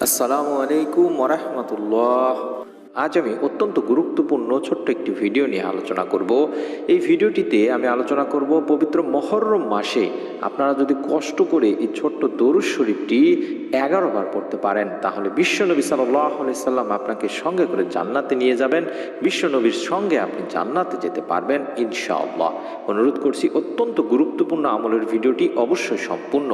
আসসালামু আলাইকুম ওরহমতুল্লাহ। আজ আমি অত্যন্ত গুরুত্বপূর্ণ ছোট্ট একটি ভিডিও নিয়ে আলোচনা করব। এই ভিডিওটিতে আমি আলোচনা করব পবিত্র মহরম মাসে আপনারা যদি কষ্ট করে এই ছোট্ট দরুদ শরীফটি এগারো বার পড়তে পারেন, তাহলে বিশ্বনবী সাল্লাম আপনাকে সঙ্গে করে জান্নাতে নিয়ে যাবেন। বিশ্বনবীর সঙ্গে আপনি জান্নাতে যেতে পারবেন ইনশাআল্লাহ। অনুরোধ করছি অত্যন্ত গুরুত্বপূর্ণ আমলের ভিডিওটি অবশ্যই সম্পূর্ণ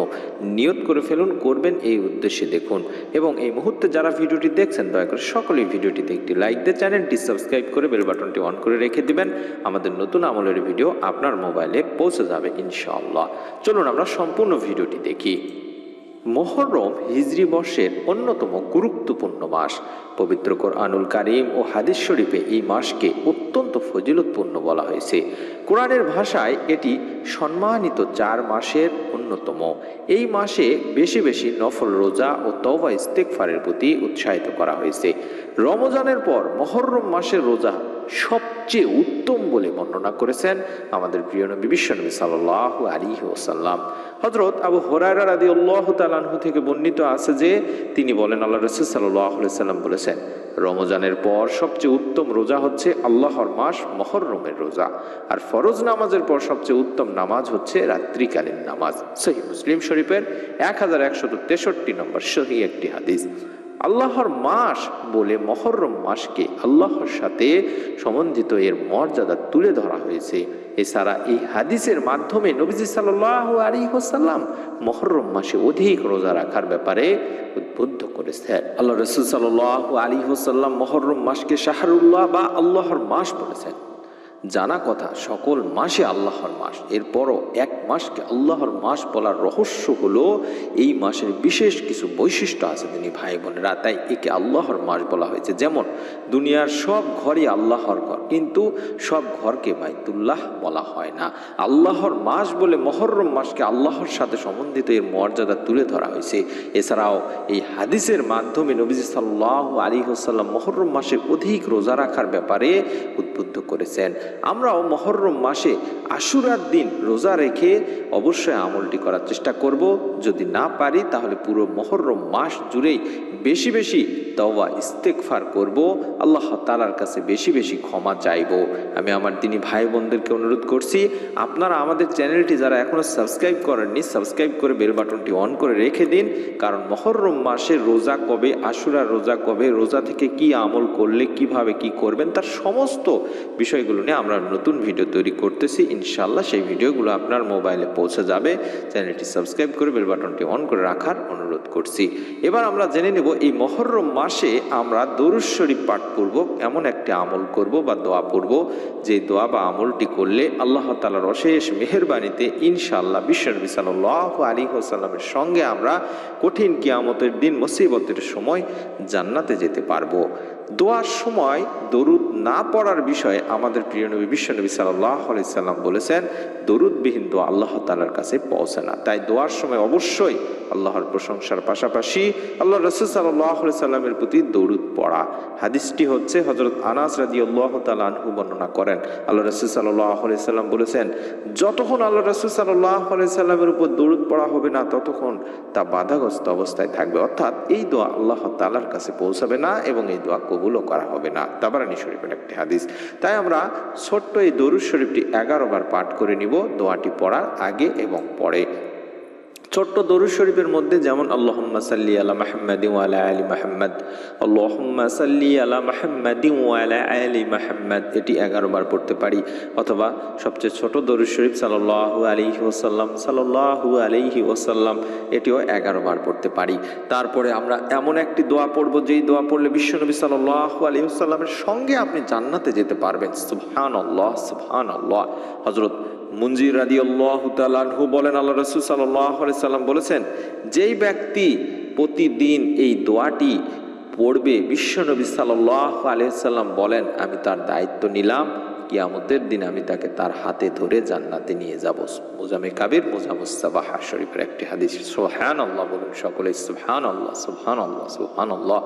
নিয়ত করে ফেলুন, করবেন, এই উদ্দেশ্যে দেখুন। এবং এই মুহূর্তে যারা ভিডিওটি দেখছেন, দয়া করে সকলেই ভিডিওটিতে একটি লাইক দিয়ে চ্যানেলটি সাবস্ক্রাইব করে বেল বাটনটি অন করে রেখে দিবেন। আমাদের নতুন আমলের ভিডিও আপনার মোবাইলে পৌঁছে যাবে, ইনশাআল্লাহ। চলুন আমরা সম্পূর্ণ ভিডিওটি দেখি। মোহরম হিজরি বর্ষের অন্যতম গুরুত্বপূর্ণ মাস। পবিত্র কোরআনুল কারিম ও হাদিস শরীফে এই মাসকে অত্যন্ত ফজিলতপূর্ণ বলা হয়েছে। কোরআনের ভাষায় এটি সম্মানিত চার মাসের অন্যতম। এই মাসে বেশি বেশি নফল রোজা ও তওবা ইস্তেকফারের প্রতি উৎসাহিত করা হয়েছে। রমজানের পর মহরম মাসের রোজা সবচেয়ে উত্তম বলে বর্ণনা করেছেন আমাদের প্রিয় নবী বিশ্বনবী সাল্লাহ আলী ওসাল্লাম হজরত আবু হরারা রাদি আল্লাহ তালাহু থেকে বর্ণিত আছে যে, তিনি বলেন, আল্লাহ রসুল সাল্লাহ সাল্লাম বলেছেন, রমজানের পর সবচেয়ে উত্তম রোজা হচ্ছে আল্লাহর মাস মহরমের রোজা। আর ফরজ নামাজের পর সবচেয়ে উত্তম নামাজ হচ্ছে রাত্রিকালীন নামাজ। সহি মুসলিম শরীফের এক হাজার একশত তেষট্টি নম্বর সহি একটি হাদিস। আল্লাহর মাস বলে মহরম মাসকে আল্লাহর সাথে সম্বন্ধিত এর মর্যাদা তুলে ধরা হয়েছে। এছাড়া এই হাদিসের মাধ্যমে নবীজি সাল্লাহ আলী হোসাল্লাম মহরম মাসে অধিক রোজা রাখার ব্যাপারে উদ্বুদ্ধ করেছেন। আল্লাহ রসুল সাল্লাহ আলী হোসাল্লাম মহরম মাসকে শাহরুল্লাহ বা আল্লাহর মাস বলেছেন। জানা কথা, সকল মাসে আল্লাহর মাস। এরপরও এক মাসকে আল্লাহর মাস বলার রহস্য হলো, এই মাসের বিশেষ কিছু বৈশিষ্ট্য আছে তিনি ভাই বোনেরা। তাই একে আল্লাহর মাস বলা হয়েছে। যেমন, দুনিয়ার সব ঘরই আল্লাহর ঘর, কিন্তু সব ঘরকে বাইতুল্লাহ বলা হয় না। আল্লাহর মাস বলে মহরম মাসকে আল্লাহর সাথে সম্বন্ধিত এর মর্যাদা তুলে ধরা হয়েছে। এছাড়াও এই হাদিসের মাধ্যমে নবীজি সাল্লাহ আলী হোসাল্লাম মহরম মাসে অধিক রোজা রাখার ব্যাপারে উদ্বুদ্ধ করেছেন। আমরাও মহরম মাসে আশুরার দিন রোজা রেখে অবশ্যই আমলটি করার চেষ্টা করব। যদি না পারি, তাহলে পুরো মহরম মাস জুড়েই বেশি বেশি তওবা ইস্তেকফার করব। আল্লাহ তালার কাছে বেশি বেশি ক্ষমা চাইব। আমি আমার দিনী ভাই বোনদেরকে অনুরোধ করছি, আপনারা আমাদের চ্যানেলটি যারা এখনও সাবস্ক্রাইব করেননি, সাবস্ক্রাইব করে বেল বাটনটি অন করে রেখে দিন। কারণ মহরম মাসে রোজা কবে আশুরার রোজা কবে, রোজা থেকে কি আমল করলে, কীভাবে কি করবেন, তার সমস্ত বিষয়গুলো নিয়ে আমরা নতুন ভিডিও তৈরি করতেছি ইনশাল্লাহ সেই ভিডিওগুলো আপনার মোবাইলে পৌঁছে যাবে। চ্যানেলটি সাবস্ক্রাইব করে বেল বাটনটি অন করে রাখার অনুরোধ করছি। এবার আমরা জেনে নেব, এই মহরম মাসে আমরা দরুদ শরীফ পাঠ করব, এমন একটি আমল করব বা দোয়া পড়ব। যে দোয়া বা আমলটি করলে আল্লাহ তালার অশেষ মেহরবানিতে ইনশাল্লাহ বিশ্বনবী সাল্লাহ আলী হোসাল্লামের সঙ্গে আমরা কঠিন কিয়ামতের দিন, মুসিবতের সময় জান্নাতে যেতে পারব। দোয়ার সময় দরুদ না পড়ার বিষয়ে আমাদের প্রিয় নবী, বিশ্বনবী সাল্লাম বলেছেন, দরুদবিহীন দোয়া আল্লাহ তালার কাছে পৌঁছে না। তাই দোয়ার সময় অবশ্যই আল্লাহর প্রশংসার পাশাপাশি আল্লাহ রসুল সাল্লাহ সাল্লামের প্রতি দরুদ পড়া। হাদিসটি হচ্ছে হজরত আনাস রাজি আল্লাহ তালহু বর্ণনা করেন। আল্লাহ রসুল সাল্লাহ সাল্লাম বলেছেন, যতক্ষণ আল্লাহ রসুল সাল্লাহ সাল্লামের উপর দরুদ পড়া হবে না, ততক্ষণ তা বাধাগ্রস্ত অবস্থায় থাকবে। অর্থাৎ এই দোয়া আল্লাহ তালার কাছে পৌঁছাবে না এবং এই দোয়া কবুলও করা হবে না। তাবারানি শরীফের একটি হাদিস। তাই আমরা ছোট্ট এই দরুদ শরীফটি এগারো বার পাঠ করে নিব, দোয়াটি পড়ার আগে এবং পরে। ছোট্ট দরুদ শরীফের মধ্যে যেমন, আল্লাহম্মা সাল্লি আলা মাহমদ ওয়ালা আলী মাহমদ আল্লাহম্মা সাল্লি আলা মাহমদ ওয়ালা আলী মাহমদ এটি এগারো বার পড়তে পারি। অথবা সবচেয়ে ছোট দরুদ শরীফ সাল্লাহু আলিহি ওসাল্লাম সাল্লাহু আলিহি ওসাল্লাম এটিও এগারো বার পড়তে পারি। তারপরে আমরা এমন একটি দোয়া পড়ব, যেই দোয়া পড়লে বিশ্বনবী সাল্লাহু আলিহি ওসাল্লামের সঙ্গে আপনি জান্নাতে যেতে পারবেন। সুবহান আল্লাহ সুবহান আল্লাহ হজরত মুঞ্জির রাদি আল্লাহ তালাহু বলেন, আল্লাহ রসুল সাল্লাহ সাল্লাম বলেছেন, যেই ব্যক্তি প্রতিদিন এই দোয়াটি পড়বে, বিশ্বনবী সাল্লাহ আলিয়াল্লাম বলেন, আমি তার দায়িত্ব নিলাম, কিয়ামতের দিন আমি তাকে তার হাতে ধরে জান্নাতে নিয়ে যাব। মোজামে কাবির মোজা মুস্তাবাহ শরীফের একটি হাদিস সোহান আল্লাহ বলুন সকলে সুবহান আল্লাহ সুবহান আল্লাহ সুবহান আল্লাহ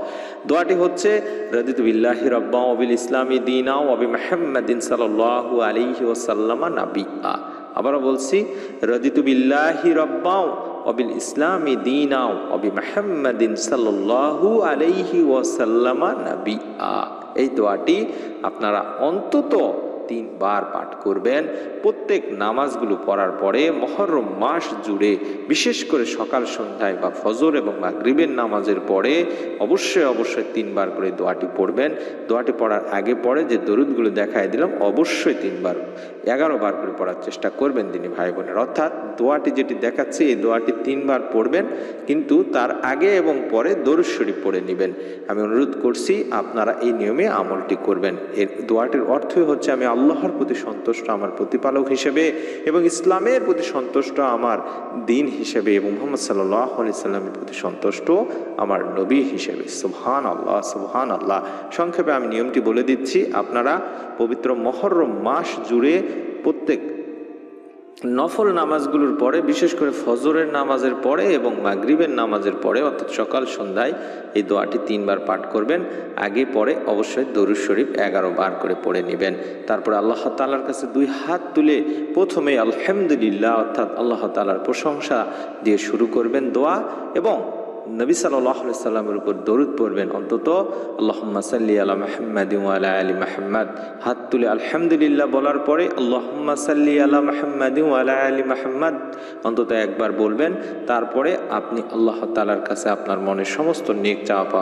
দোয়াটি হচ্ছে, রদিত বিল্লাহি রব্বা অবিল ইসলামী দিনা ওবি মাহমদিন সাল্লাহু আলিহি ওসাল্লামা নাবি আ আবারও বলছি, রদিতু বিল্লাহি রব্বাও অবিল ইসলামী দিনাও অবি মাহমদিন সাল্লাল্লাহু আলাইহি ওয়াসাল্লামা নবী আ এই দোয়াটি আপনারা অন্তত তিনবার পাঠ করবেন। প্রত্যেক নামাজগুলো পড়ার পরে মহরম মাস জুড়ে, বিশেষ করে সকাল সন্ধ্যায় বা ফজর এবং বা মাগরিবের নামাজের পরে অবশ্যই অবশ্যই তিনবার করে দোয়াটি পড়বেন। দোয়াটি পড়ার আগে পরে যে দরুদগুলো দেখায় দিলাম, অবশ্যই তিনবার, এগারো বার করে পড়ার চেষ্টা করবেন তিনি ভাই বোনের। অর্থাৎ দোয়াটি যেটি দেখাচ্ছে, এই দোয়াটি তিনবার পড়বেন, কিন্তু তার আগে এবং পরে দরুদ শরীফ পড়ে নেবেন। আমি অনুরোধ করছি, আপনারা এই নিয়মে আমলটি করবেন। এর দোয়াটির অর্থই হচ্ছে, আমি আল্লাহর প্রতি সন্তুষ্ট আমার প্রতিপালক হিসেবে এবং ইসলামের প্রতি সন্তুষ্ট আমার দিন হিসেবে এবং মোহাম্মদ সাল্লাহ সাল্লামের প্রতি সন্তুষ্ট আমার নবী হিসেবে। সুবহান আল্লাহ সুবহান আল্লাহ সংক্ষেপে আমি নিয়মটি বলে দিচ্ছি। আপনারা পবিত্র মহরম মাস জুড়ে প্রত্যেক নফল নামাজগুলোর পরে, বিশেষ করে ফজরের নামাজের পরে এবং মাগরিবের নামাজের পরে, অর্থাৎ সকাল সন্ধ্যায় এই দোয়াটি তিনবার পাঠ করবেন। আগে, পরে অবশ্যই দরুদ শরীফ এগারো বার করে পড়ে নেবেন। তারপর আল্লাহ তালার কাছে দুই হাত তুলে প্রথমে আলহামদুলিল্লাহ, অর্থাৎ আল্লাহ তালার প্রশংসা দিয়ে শুরু করবেন দোয়া এবং নবী সাল্লি সাল্লামের উপর দরুদ পড়বেন। অন্তত আল্লাহম্মা সাল্লি আলা মাহমাদ আলা মাহমাদ হাত তুলে আলহামদুলিল্লাহ বলার পরে আল্লাহম্মা সাল্লি আলা মাহমাদ আলা মাহমাদ অন্তত একবার বলবেন। তারপরে আপনি আল্লাহ তালার কাছে আপনার মনের সমস্ত নেক চাওয়া